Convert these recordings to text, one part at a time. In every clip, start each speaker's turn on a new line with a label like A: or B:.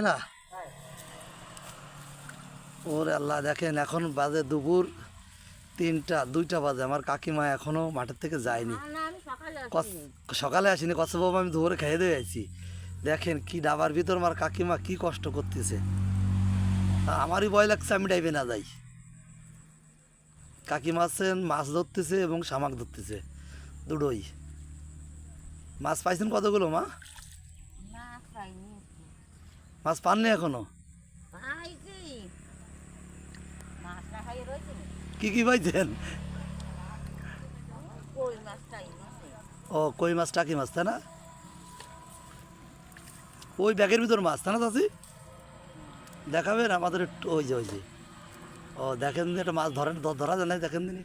A: না? ওরে আল্লাহ দেখেন এখন বাজে দুপুর তিনটা দুইটা বাজে। আমার কাকিমা এখনও মাঠের থেকে যায়নি।
B: সকালে আসিনি।
A: বাবু আমি দুপুরে খেয়ে দিয়ে আইছি। দেখেন কি ডাবার ভিতর আমার কাকিমা কি কষ্ট করতেছে। আমারই ভয় লাগছে আমি ডাইবে না যাই। কাকিমা আছেন মাছ ধরতেছে এবং শামাক ধরতেছে। দুটোই। মাছ পাইছেন কতগুলো মা। মাছ পাননি
B: এখনও?
A: কি কি পাইছেন। ও কই মাছ টাকি মাছ তাই না? ওই ব্যাগের ভিতর মাছ তাই না চাচি? দেখাবেন আমাদের একটু ওই যে ওই যে। ও দেখেন একটা মাছ ধরেন ধরা যায় না দেখেন দিন।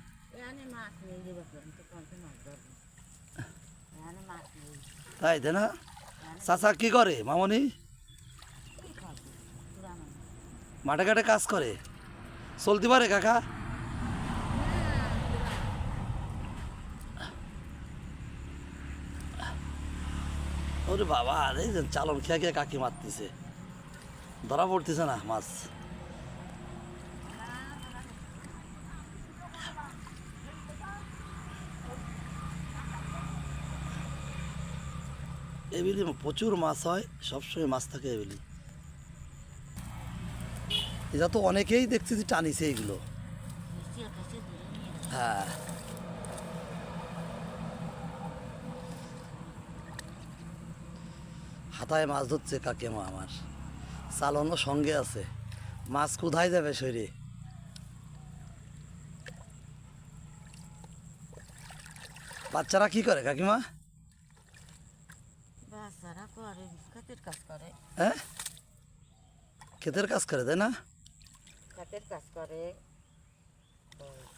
A: তাই তাই না? চাচা কি করে মামনি
B: কি খাব? পুরানো মাছ।
A: মাঠে ঘাটে কাজ করে। চলতে পারে কাকা? ওরে বাবা, আরে চালন খেয়ে খেয়ে কাকি মারতেছে। ধরা পড়তেছে না মাছ। এবিলি প্রচুর মাছ হয়, সবসময় মাছ থাকে এবিলি। এটা তো অনেকেই দেখছি যে টানিছে এগুলো। হ্যাঁ। হাতায় মাছ ধরছে কাকেমা আমার। চালনও সঙ্গে আছে। মাছ কোথায় যাবে শরীরে? বাচ্চারা কি করে কাকিমা?
B: বাচ্চারা করে, ক্ষেতের কাজ করে।
A: হ্যাঁ? ক্ষেতের কাজ করে তাই না?
B: ক্ষেতের কাজ করে।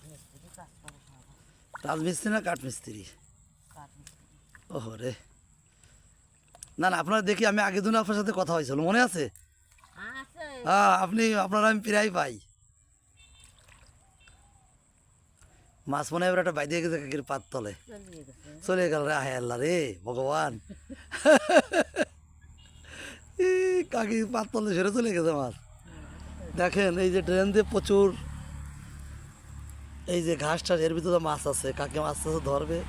B: মিস্ত্রি কাজ করে
A: রাজমিস্ত্রি না কাঠমিস্ত্রি। ওহো রে। না না আপনার দেখি আমি আগের দিন আপনার সাথে কথা হয়েছিল মনে আছে? হ্যাঁ আপনি আপনার আমি প্রায় পাই। মাছ মনে হয় এবার একটা বাইরে গেছে কাকির পাত তলে। চলে গেল রে আহে আল্লাহ রে ভগবান। ই, কাকি পাত তলে সেরে চলে গেছে মাছ। দেখেন, এই যে ড্রেন দিয়ে প্রচুর এই যে ঘাসটা এর ভিতরে মাছ আছে, কাকে মাছ টাছ ধরবে?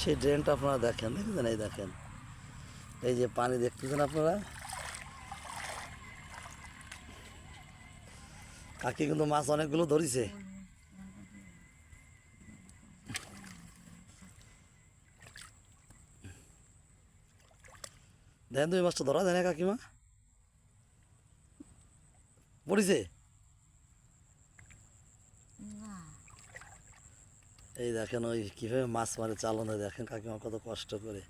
A: সেই ড্রেনটা আপনারা দেখেন, দেখেছেন? এই দেখেন, এই যে পানি দেখতেছেন আপনারা? কাকি কিন্তু মাছ অনেকগুলো ধরিছে। দেখেন তুমি মাছটা ধরা যায় না কাকিমা। পড়িছে এই দেখেন ওই কীভাবে মাছ মারে চালনে দেখেন কাকিমা কত কষ্ট করে।